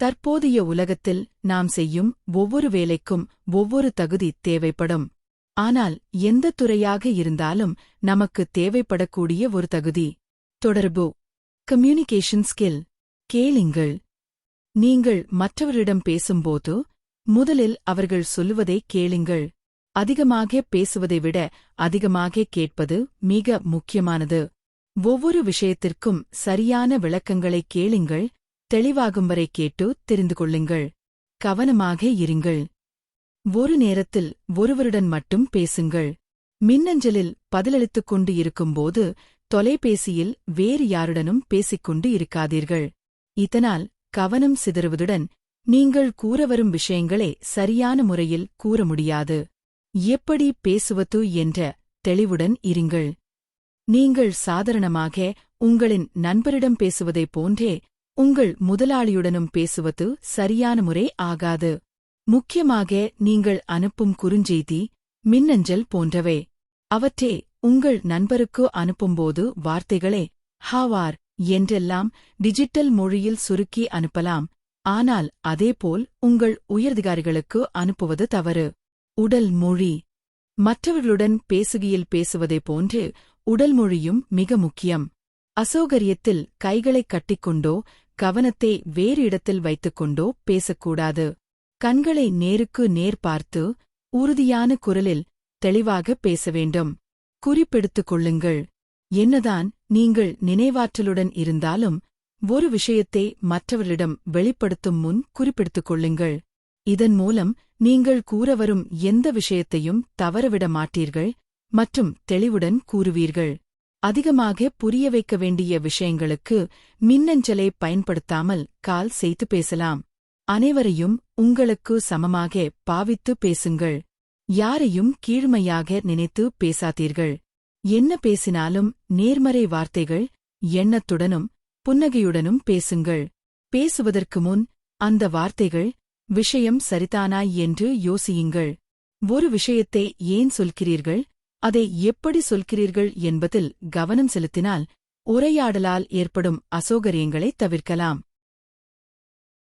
தற்போதைய உலகத்தில் நாம் செய்யும் ஒவ்வொரு வேலைக்கும் ஒவ்வொரு தகுதி தேவைப்படும். ஆனால் எந்த துறையாக இருந்தாலும் நமக்கு தேவைப்படக்கூடிய ஒரு தகுதி. தொடர்பு. கம்யூனிகேஷன் ஸ்கில் கேளுங்கள். நீங்கள் மற்றவரிடம் பேசும்போது முதலில் அவர்கள் சொல்லுவதை கேளுங்கள். அதிகமாக பேசுவதை விட அதிகமாக கேட்பது மிக முக்கியமானது. ஒவ்வொரு விஷயத்திற்கும் சரியான விளக்கங்களை கேளுங்கள். தெளிவாகும் வரை கேட்டு தெரிந்து கொள்ளுங்கள். கவனமாக இருங்கள். ஒரு நேரத்தில் ஒருவருடன் மட்டும் பேசுங்கள். மின்னஞ்சலில் பதிலளித்துக் கொண்டு இருக்கும்போது தொலைபேசியில் வேறு யாருடனும் பேசிக்கொண்டு இருக்காதீர்கள். இதனால் கவனம் சிதறுவதுடன் நீங்கள் கூறவரும் விஷயங்களே சரியான முறையில் கூற முடியாது. எப்படி பேசுவது என்ற தெளிவுடன் இருங்கள். நீங்கள் சாதாரணமாக உங்களின் நண்பரிடம் பேசுவதைப் போன்றே உங்கள் முதலாளியுடனும் பேசுவது சரியான முறை ஆகாது. முக்கியமாக நீங்கள் அனுப்பும் குறுஞ்செய்தி மின்னஞ்சல் போன்றவை. அவற்றே உங்கள் நண்பருக்கு அனுப்பும்போது வார்த்தைகளே ஹாவார் என்றெல்லாம் டிஜிட்டல் மொழியில் சுருக்கி அனுப்பலாம். ஆனால் அதேபோல் உங்கள் உயர்திகாரிகளுக்கு அனுப்புவது தவறு. உடல் மொழி. மற்றவர்களுடன் பேசுகையில் பேசுவதைப் போன்று உடல் மொழியும் மிக முக்கியம். அசௌகரியத்தில் கைகளைக் கட்டிக்கொண்டோ கவனத்தை வேறு இடத்தில் வைத்துக்கொண்டோ பேசக்கூடாது. கண்களை நேருக்கு நேர் பார்த்து உறுதியான குரலில் தெளிவாக பேச வேண்டும். குறிப்பெடுத்துக் கொள்ளுங்கள். என்னதான் நீங்கள் நினைவாற்றலுடன் இருந்தாலும் ஒரு விஷயத்தை மற்றவர்களிடம் வெளிப்படுத்தும் முன் குறிப்பெடுத்துக் கொள்ளுங்கள். இதன் மூலம் நீங்கள் கூறவரும் எந்த விஷயத்தையும் தவறவிட மாட்டீர்கள் மற்றும் தெளிவுடன் கூறுவீர்கள். அதிகமாக புரிய வைக்க வேண்டிய விஷயங்களுக்கு மின்னஞ்சலை பயன்படுத்தாமல் கால் செய்து பேசலாம். அனைவரையும் உங்களுக்கு சமமாக பாவித்து பேசுங்கள். யாரையும் கீழ்மையாக நினைத்து பேசாதீர்கள். என்ன பேசினாலும் நேர்மறை வார்த்தைகள் எண்ணத்துடனும் புன்னகையுடனும் பேசுங்கள். பேசுவதற்கு முன் அந்த வார்த்தைகள் விஷயம் சரிதானா என்று யோசியுங்கள். ஒரு விஷயத்தை ஏன் சொல்கிறீர்கள்? அதை எப்படி சொல்கிறீர்கள் என்பதில் கவனம் செலுத்தினால் உரையாடலால் ஏற்படும் அசௌகரியங்களைத் தவிர்க்கலாம்.